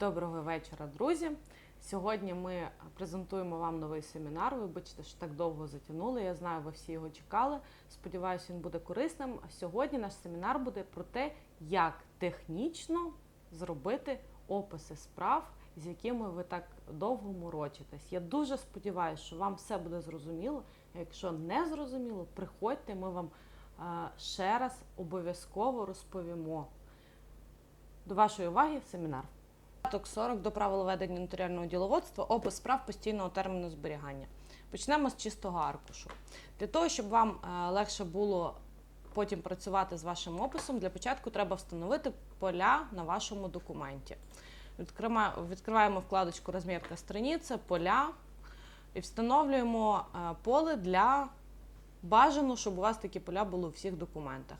Доброго вечора, друзі. Сьогодні ми презентуємо вам новий семінар. Вибачте, що так довго затягнули. Я знаю, ви всі його чекали. Сподіваюся, він буде корисним. Сьогодні наш семінар буде про те, як технічно зробити описи справ, з якими ви так довго морочитесь. Я дуже сподіваюся, що вам все буде зрозуміло. Якщо не зрозуміло, приходьте, ми вам е, ще раз обов'язково розповімо. До вашої уваги семінар. Додаток 40 до правил ведення нотаріального діловодства, опис справ постійного терміну зберігання. Почнемо з чистого аркушу. Для того, щоб вам е, легше було потім працювати з вашим описом, для початку треба встановити поля на вашому документі. Відкриваємо вкладочку Розмірка страниці, поля і встановлюємо е, поле для бажано, щоб у вас такі поля були у всіх документах.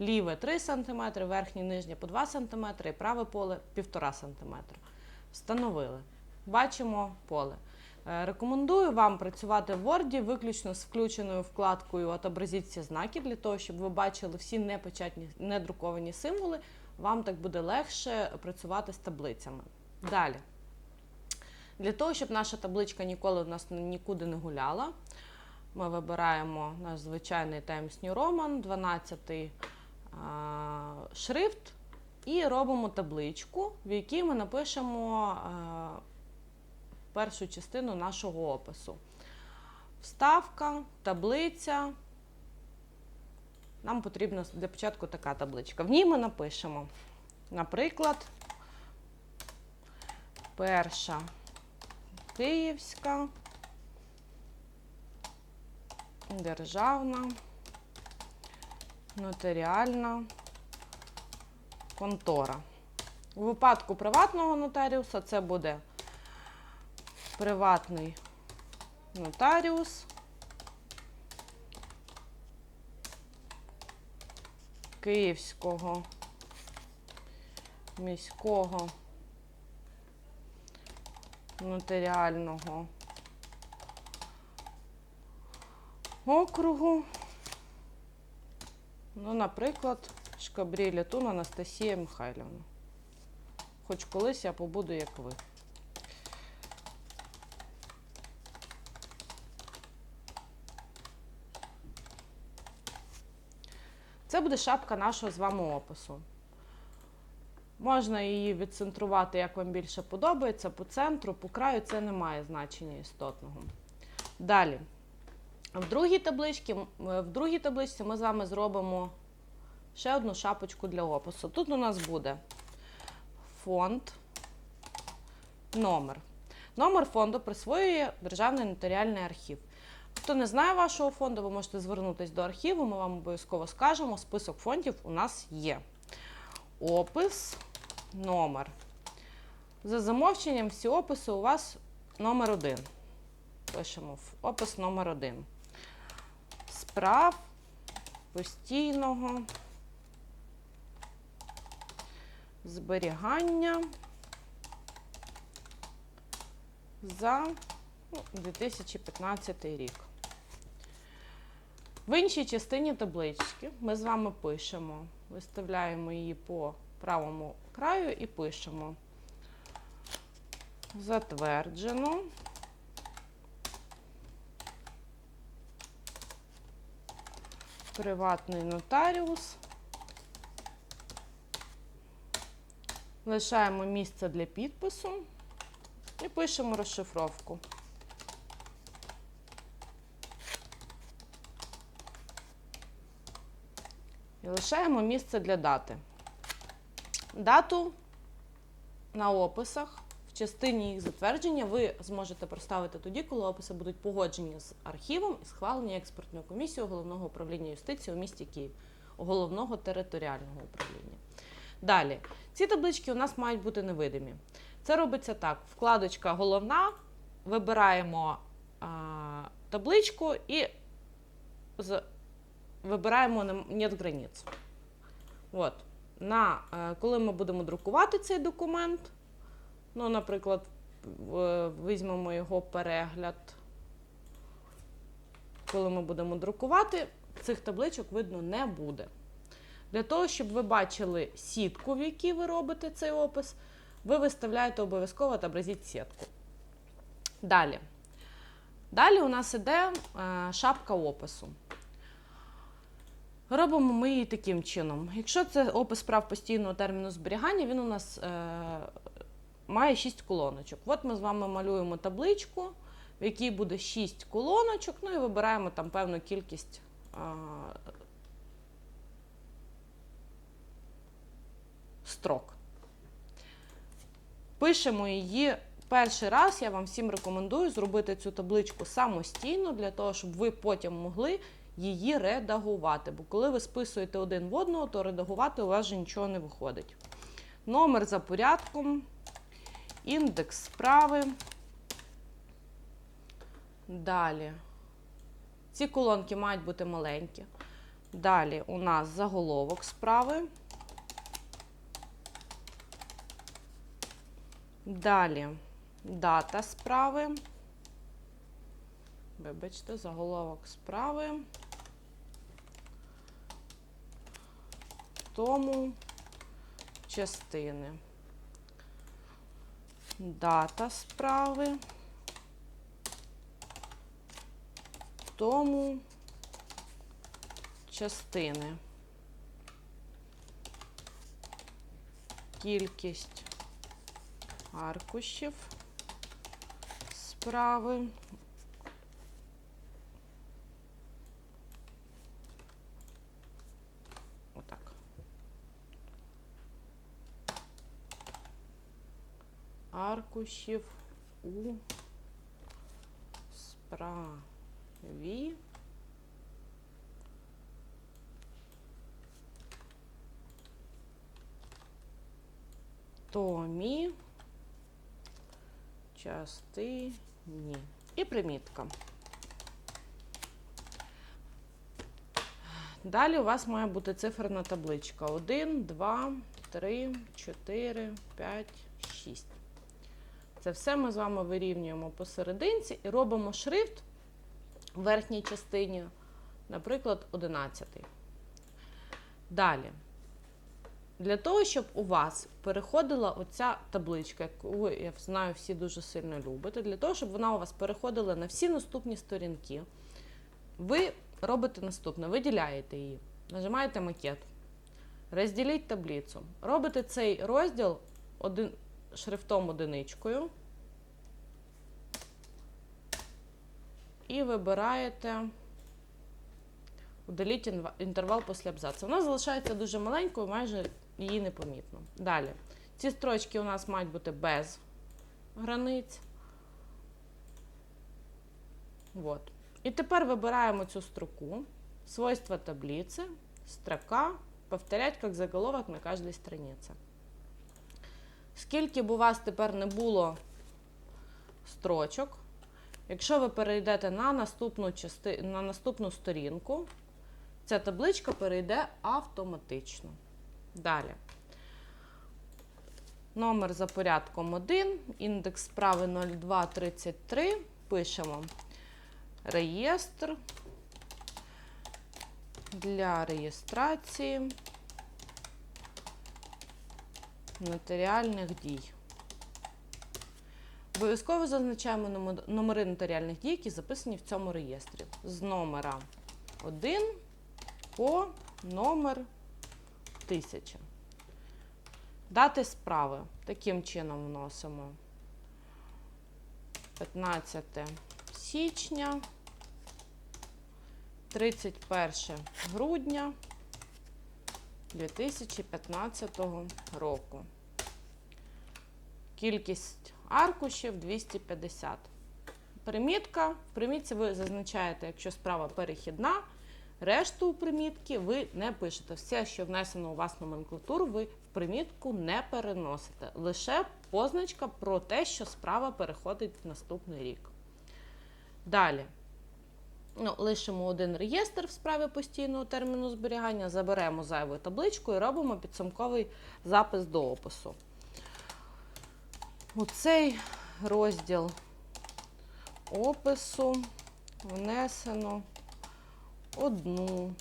Ліве 3 см, верхнє нижнє по 2 см і праве поле 1,5 см. Встановили. Бачимо поле. Е, Рекомендую вам працювати в Word виключно з включеною вкладкою «Отобразіть всі знаки для того, щоб ви бачили всі непечатні, недруковані символи. Вам так буде легше працювати з таблицями. Далі. Для того, щоб наша табличка ніколи у нас нікуди не гуляла, ми вибираємо наш звичайний Times New Roman, 12 а, шрифт, і робимо табличку, в якій ми напишемо першу частину нашого опису. Вставка, таблиця. Нам потрібна для початку така табличка. В ній ми напишемо, наприклад, перша київська державна нотаріальна контора. У випадку приватного нотаріуса це буде приватний нотаріус. Київського міського нотаріального округу. Ну, наприклад, Шкабрі Лятун Анастасія Михайлівна. Хоч колись я побуду, як ви. Це буде шапка нашого з вами опису. Можна її відцентрувати, як вам більше подобається, по центру, по краю це не має значення істотного. Далі. В другій табличці, в другій табличці ми з вами зробимо ще одну шапочку для опису. Тут у нас буде фонд, номер. Номер фонду присвоює Державний нотаріальний архів. Хто не знає вашого фонду, ви можете звернутися до архіву, ми вам обов'язково скажемо. Список фондів у нас є. Опис, номер. За замовченням всі описи у вас номер один. Пишемо в опис номер один. Справ постійного зберігання за ну, 2015 рік. В іншій частині таблички ми з вами пишемо, виставляємо її по правому краю і пишемо затверджено. Приватний нотаріус. Лишаємо місце для підпису і пишемо розшифровку. І лишаємо місце для дати. Дату на описах частині їх затвердження ви зможете проставити тоді, коли описи будуть погоджені з архівом і схвалені експертною комісією головного управління юстиції у місті Київ, головного територіального управління. Далі, ці таблички у нас мають бути невидимі. Це робиться так: вкладочка головна, вибираємо а, табличку і з, вибираємо не- «Нет границ. От. На, е, коли ми будемо друкувати цей документ, ну, наприклад, візьмемо його перегляд. Коли ми будемо друкувати, цих табличок видно не буде. Для того, щоб ви бачили сітку, в якій ви робите цей опис, ви виставляєте обов'язково отобразіть сітку. Далі. Далі у нас іде е, шапка опису. Робимо ми її таким чином. Якщо це опис прав постійного терміну зберігання, він у нас е, має 6 колоночок. От ми з вами малюємо табличку, в якій буде 6 колоночок, ну і вибираємо там певну кількість. Е, строк. Пишемо її перший раз. Я вам всім рекомендую зробити цю табличку самостійно, для того, щоб ви потім могли її редагувати. Бо коли ви списуєте один в одного, то редагувати у вас вже нічого не виходить. Номер за порядком, індекс справи. Далі. Ці колонки мають бути маленькі. Далі у нас заголовок справи. Далі дата справи. Вибачте, заголовок справи. Тому частини. Дата справи. Тому частини. Кількість аркушів справи. Аркушів у справі. Томі частині. І примітка. Далі у вас має бути циферна табличка. 1, 2, 3, 4, 5, 6. Це все ми з вами вирівнюємо посерединці і робимо шрифт в верхній частині, наприклад, 11. Далі. Для того, щоб у вас переходила оця табличка, яку я знаю, всі дуже сильно любите, для того, щоб вона у вас переходила на всі наступні сторінки, ви робите наступне: виділяєте її, нажимаєте макет, розділіть таблицю. Робите цей розділ один, шрифтом одиничкою і вибираєте. Удаліть інтервал після абзацу. Вона залишається дуже маленькою, майже її непомітно. Далі. Ці строчки у нас мають бути без границь. Вот. І тепер вибираємо цю строку, свойства таблиці, строка, повторять як заголовок на кожній страниці. Скільки б у вас тепер не було строчок, якщо ви перейдете на наступну, части... на наступну сторінку, ця табличка перейде автоматично. Далі. Номер за порядком 1, індекс справи 0233. Пишемо реєстр для реєстрації нотаріальних дій. Обов'язково зазначаємо номери нотаріальних дій, які записані в цьому реєстрі. З номера 1 по номер 1000. Дати справи. Таким чином вносимо 15 січня, 31 грудня 2015 року. Кількість аркушів 250. Примітка. В примітці ви зазначаєте, якщо справа перехідна. Решту примітки ви не пишете. Все, що внесено у вас в номенклатуру, ви в примітку не переносите. Лише позначка про те, що справа переходить в наступний рік. Далі. Ну, Лишимо один реєстр в справі постійного терміну зберігання, заберемо зайву табличку і робимо підсумковий запис до опису. У цей розділ опису внесено одну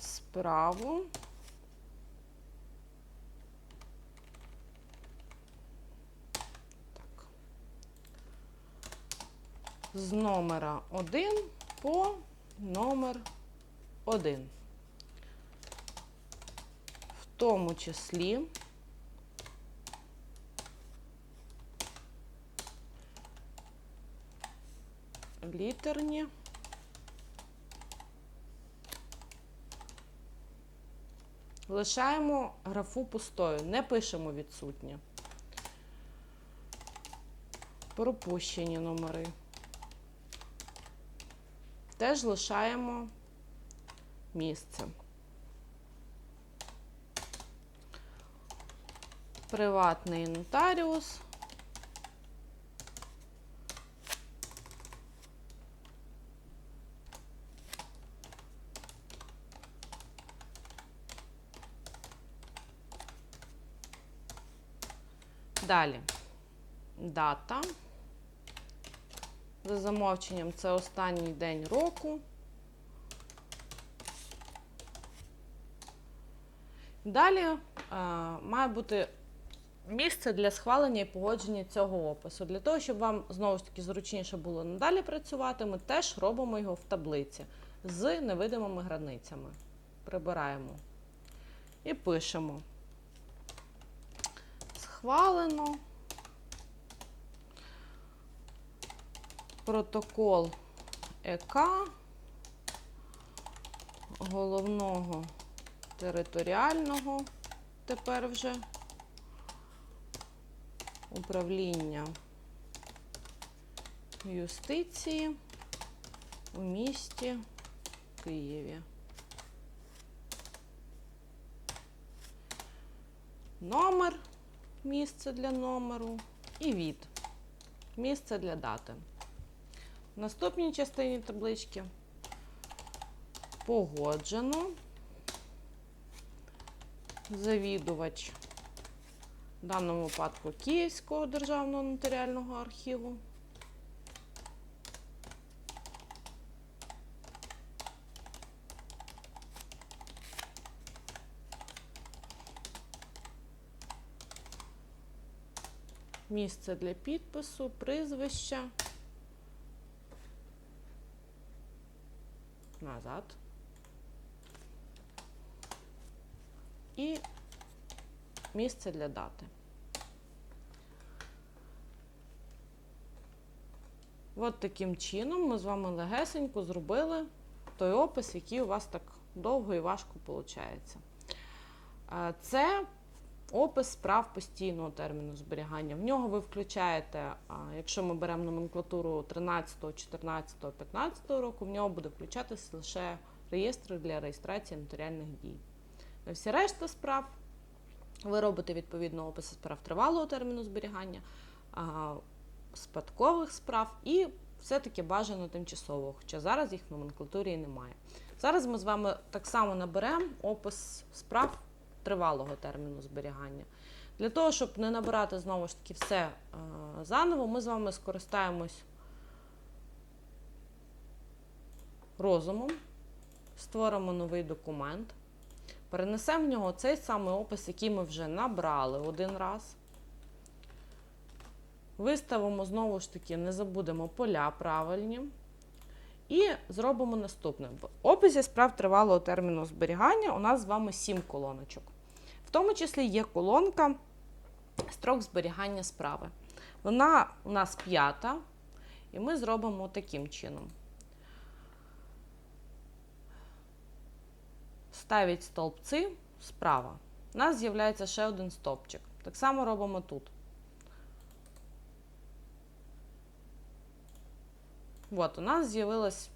справу з номера 1 по номер 1. В тому числі літерні лишаємо графу пустою, не пишемо відсутнє. Пропущені номери. Теж лишаємо місце. Приватний нотаріус. Далі дата. За замовченням це останній день року. Далі е, має бути місце для схвалення і погодження цього опису. Для того, щоб вам знову ж таки зручніше було надалі працювати, ми теж робимо його в таблиці з невидимими границями. Прибираємо і пишемо. Схвалено. Протокол ЕК головного територіального тепер вже управління юстиції у місті Києві. Номер, місце для номеру і від, місце для дати. Наступній частині таблички погоджено. Завідувач в даному випадку Київського державного нотаріального архіву. Місце для підпису, прізвища. Назад. І місце для дати. От таким чином ми з вами легесенько зробили той опис, який у вас так довго і важко виходить. Це опис справ постійного терміну зберігання. В нього ви включаєте, якщо ми беремо номенклатуру 13, 14, 15 року, в нього буде включатися лише реєстр для реєстрації нотаріальних дій. На всі решта справ ви робите відповідно описи справ тривалого терміну зберігання, спадкових справ і все-таки бажано тимчасово, хоча зараз їх в номенклатурі немає. Зараз ми з вами так само наберемо опис справ тривалого терміну зберігання. Для того, щоб не набирати знову ж таки все е, заново, ми з вами скористаємось розумом, створимо новий документ, перенесемо в нього цей самий опис, який ми вже набрали один раз. Виставимо знову ж таки, не забудемо поля правильні. І зробимо наступне. В описі справ тривалого терміну зберігання у нас з вами 7 колоночок. В тому числі є колонка строк зберігання справи. Вона у нас п'ята, і ми зробимо таким чином. Ставить стовпці справа. У нас з'являється ще один стовпчик. Так само робимо тут. От, у нас з'явилась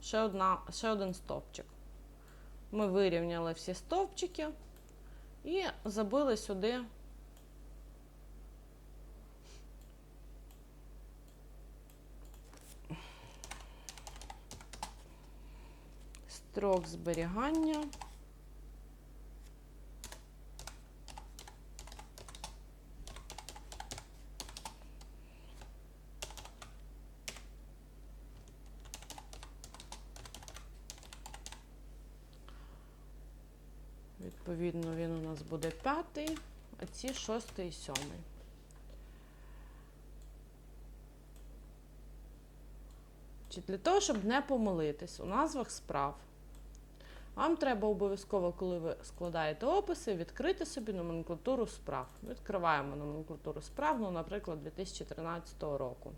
ще, одна, ще один стовпчик. Ми вирівняли всі стовпчики і забили сюди строк зберігання. Відповідно, він у нас буде п'ятий, а ці шостий і сьомий. Значить, для того, щоб не помилитись у назвах справ, вам треба обов'язково, коли ви складаєте описи, відкрити собі номенклатуру справ. Відкриваємо номенклатуру справ, ну, наприклад, 2013 року.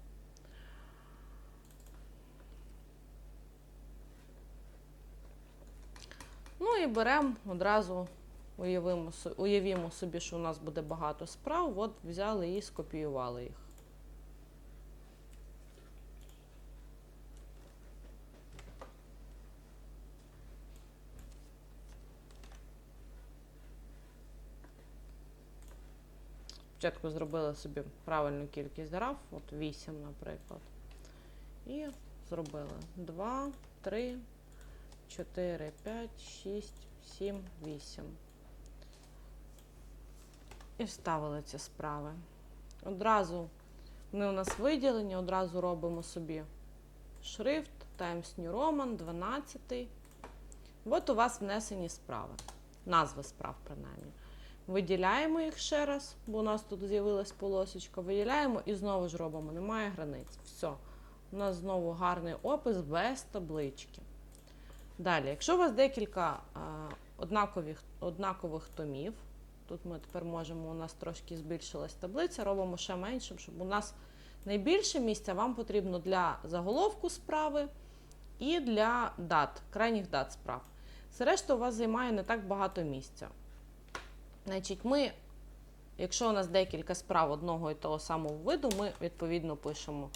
І беремо одразу, уявимо, уявімо собі, що у нас буде багато справ. От взяли і скопіювали їх. Спочатку зробили собі правильну кількість граф, от 8, наприклад. І зробили 2, 3, 4, 5, 6, 7, 8. І вставили ці справи. Одразу вони у нас виділені, одразу робимо собі шрифт Times New Roman 12. От у вас внесені справи. Назви справ, принаймні. Виділяємо їх ще раз, бо у нас тут з'явилась полосочка. Виділяємо і знову ж робимо, немає границь. Все. У нас знову гарний опис без таблички. Далі, якщо у вас декілька а, однакових, однакових томів, тут ми тепер можемо, у нас трошки збільшилась таблиця, робимо ще меншим, щоб у нас найбільше місця вам потрібно для заголовку справи і для дат, крайніх дат справ. Решта у вас займає не так багато місця. Значить, ми, якщо у нас декілька справ одного і того самого виду, ми відповідно пишемо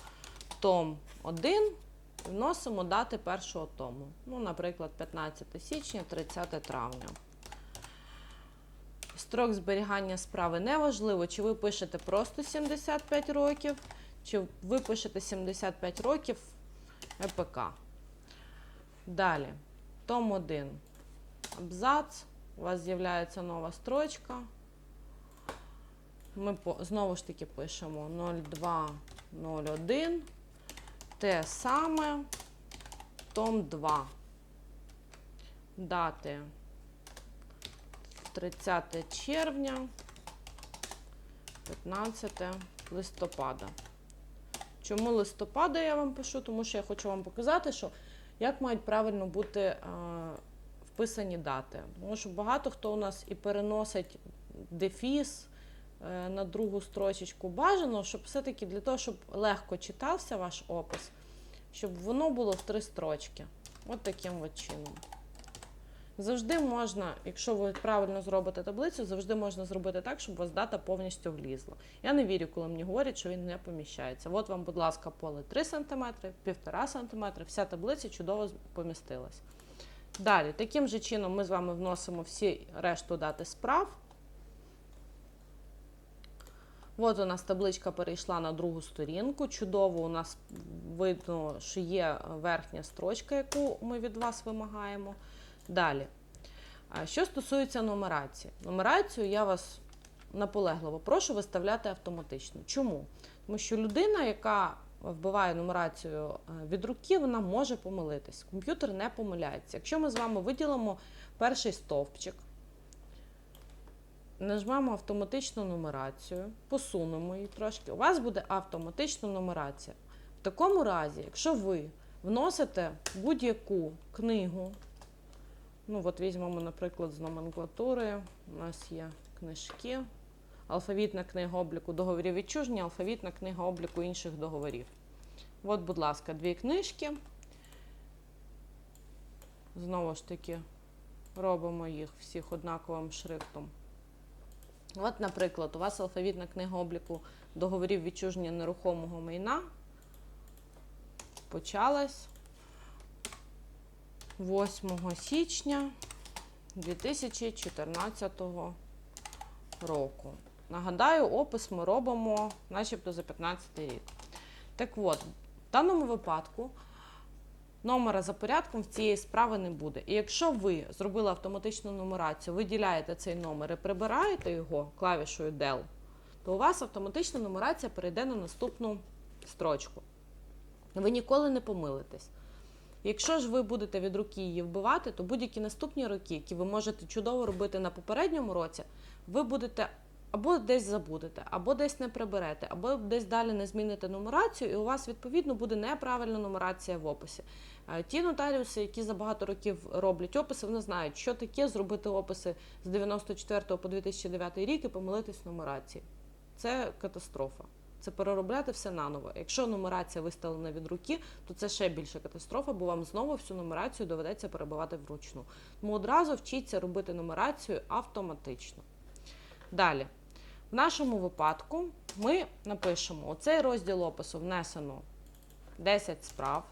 том 1 і вносимо дати першого тому. Ну, наприклад, 15 січня, 30 травня. Строк зберігання справи неважливо, чи ви пишете просто 75 років, чи ви пишете 75 років ЕПК. Далі, том 1. Абзац. У вас з'являється нова строчка. Ми знову ж таки пишемо 0201. Те саме. Том 2. Дати 30 червня, 15 листопада. Чому листопада я вам пишу? Тому що я хочу вам показати, що як мають правильно бути е, вписані дати. Тому що багато хто у нас і переносить дефіс на другу строчечку. Бажано, щоб все-таки для того, щоб легко читався ваш опис, щоб воно було в три строчки. От таким от чином. Завжди можна, якщо ви правильно зробите таблицю, завжди можна зробити так, щоб у вас дата повністю влізла. Я не вірю, коли мені говорять, що він не поміщається. От вам, будь ласка, поле 3 см, 1,5 см, вся таблиця чудово помістилась. Далі, таким же чином ми з вами вносимо всі решту дати справ. От у нас табличка перейшла на другу сторінку. Чудово, у нас видно, що є верхня строчка, яку ми від вас вимагаємо. Далі. Що стосується нумерації, нумерацію я вас наполегливо прошу виставляти автоматично. Чому? Тому що людина, яка вбиває нумерацію е, від руки, вона може помилитись. Комп'ютер не помиляється. Якщо ми з вами виділимо перший стовпчик, нажмемо автоматичну нумерацію, посунемо її трошки, у вас буде автоматична нумерація. В такому разі, якщо ви вносите будь-яку книгу, ну от візьмемо, наприклад, з номенклатури, у нас є книжки, алфавітна книга обліку договорів відчуження, алфавітна книга обліку інших договорів. От, будь ласка, дві книжки. Знову ж таки, робимо їх всіх однаковим шрифтом. От, наприклад, у вас алфавітна книга обліку договорів відчуження нерухомого майна почалась 8 січня 2014 року. Нагадаю, опис ми робимо начебто за 15 рік. Так от, в даному випадку номера за порядком в цієї справи не буде. І якщо ви зробили автоматичну нумерацію, виділяєте цей номер і прибираєте його клавішою Del, то у вас автоматична нумерація перейде на наступну строчку. Ви ніколи не помилитесь. Якщо ж ви будете від руки її вбивати, то будь-які наступні роки, які ви можете чудово робити на попередньому році, ви будете або десь забудете, або десь не приберете, або десь далі не зміните нумерацію, і у вас відповідно буде неправильна нумерація в описі. Е, Ті нотаріуси, які за багато років роблять описи, вони знають, що таке зробити описи з 94 по 2009 рік і помилитись в нумерації. Це катастрофа. Це переробляти все наново. Якщо нумерація виставлена від руки, то це ще більша катастрофа, бо вам знову всю нумерацію доведеться перебивати вручну. Тому одразу вчіться робити нумерацію автоматично. Далі, в нашому випадку ми напишемо: у цей розділ опису внесено 10 справ.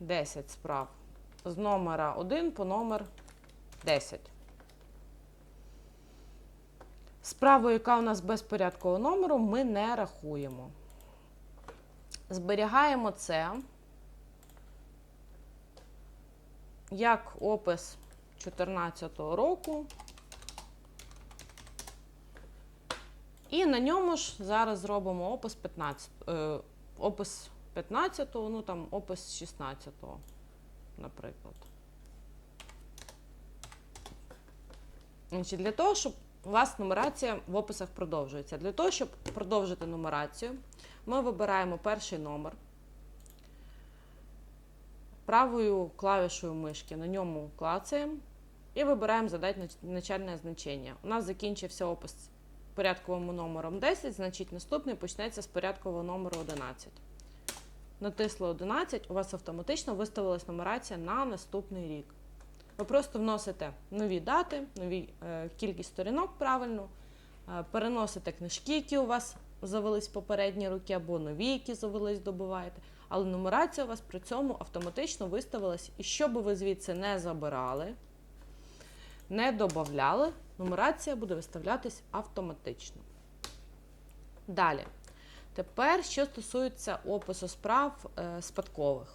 Десять справ з номера 1 по номер 10. Справу, яка у нас без порядкового номеру, ми не рахуємо. Зберігаємо це як опис 2014 року. І на ньому ж зараз зробимо опис 15, е, опис 15, ну там опис 16, наприклад. Значить, для того, щоб у вас нумерація в описах продовжується. Для того, щоб продовжити нумерацію, ми вибираємо перший номер. Правою клавішою мишки на ньому клацаємо і вибираємо задати начальне значення. У нас закінчився опис порядковим номером 10, значить наступний почнеться з порядкового номеру 11. Натисли 11, у вас автоматично виставилась нумерація на наступний рік. Ви просто вносите нові дати, нові е, кількість сторінок правильно, е, переносите книжки, які у вас завелись попередні роки, або нові, які завелись, добуваєте. Але нумерація у вас при цьому автоматично виставилась. І що би ви звідси не забирали, не додавали, нумерація буде виставлятись автоматично. Далі. Тепер, що стосується опису справ е, спадкових.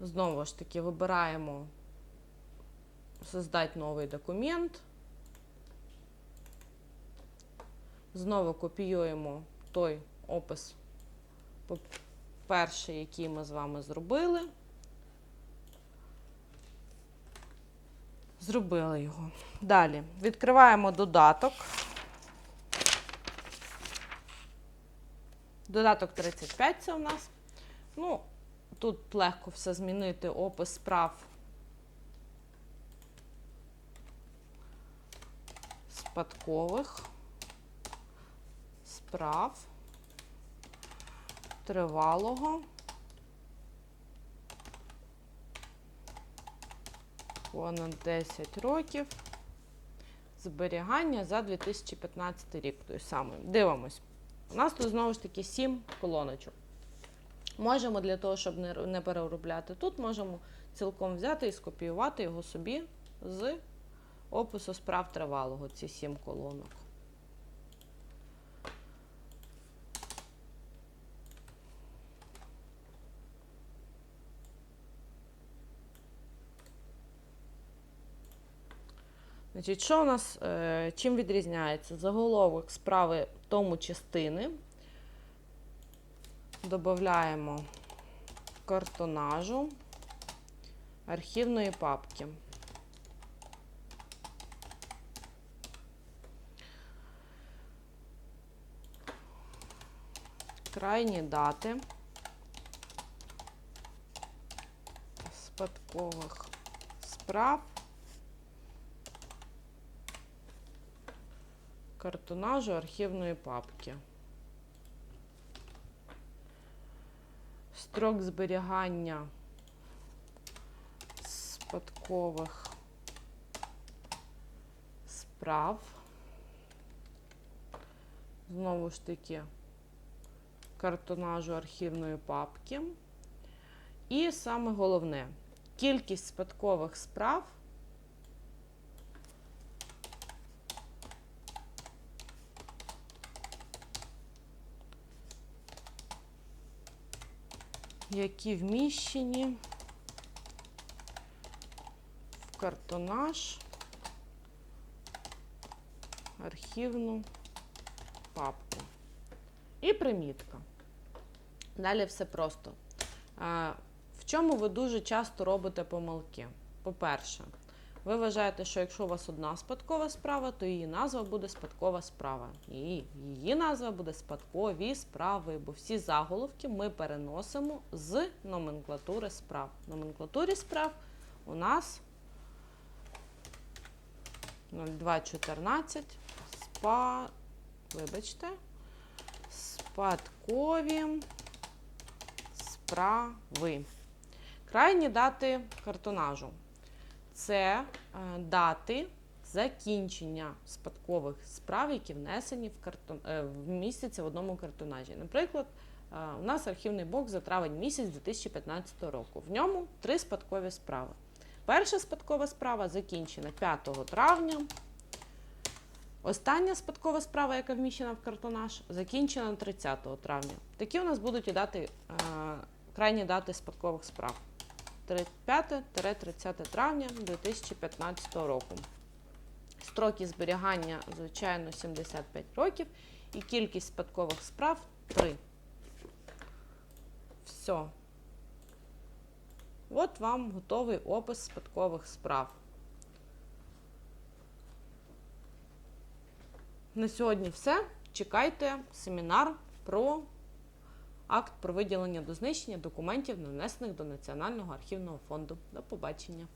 Знову ж таки, вибираємо создати новий документ. Знову копіюємо той опис, перший, який ми з вами зробили. Зробили його. Далі відкриваємо додаток. Додаток 35 це у нас. Ну, тут легко все змінити, опис справ. Спадкових справ тривалого понад 10 років зберігання за 2015 рік. Той самий. Дивимось. У нас тут знову ж таки 7 колоночок. Можемо для того, щоб не, переробляти тут, можемо цілком взяти і скопіювати його собі з опису справ тривалого, ці 7 колонок. Значить, що у нас, е, чим відрізняється? Заголовок справи тому частини. Додаємо картонажу архівної папки. Крайні дати спадкових справ. Картонажу архівної папки. Строк зберігання спадкових справ. Знову ж таки, картонажу архівної папки. І саме головне, кількість спадкових справ. Які вміщені в картонаж, архівну папку. І примітка. Далі все просто. В чому ви дуже часто робите помилки? По-перше, ви вважаєте, що якщо у вас одна спадкова справа, то її назва буде спадкова справа. І її назва буде спадкові справи, бо всі заголовки ми переносимо з номенклатури справ. В номенклатурі справ у нас 0214 спа... Вибачте, спадкові справи. Крайні дати картонажу. Це е, дати закінчення спадкових справ, які внесені в картон, е, в місяці в одному картонажі. Наприклад, е, у нас архівний бокс за травень місяць 2015 року. В ньому три спадкові справи. Перша спадкова справа закінчена 5 травня. Остання спадкова справа, яка вміщена в картонаж, закінчена 30 травня. Такі у нас будуть і дати, крайні дати спадкових справ. 5-30 травня 2015 року. Строки зберігання, звичайно, 75 років і кількість спадкових справ 3. Все. От вам готовий опис спадкових справ. На сьогодні все. Чекайте семінар про акт про виділення до знищення документів, нанесених до Національного архівного фонду. До побачення.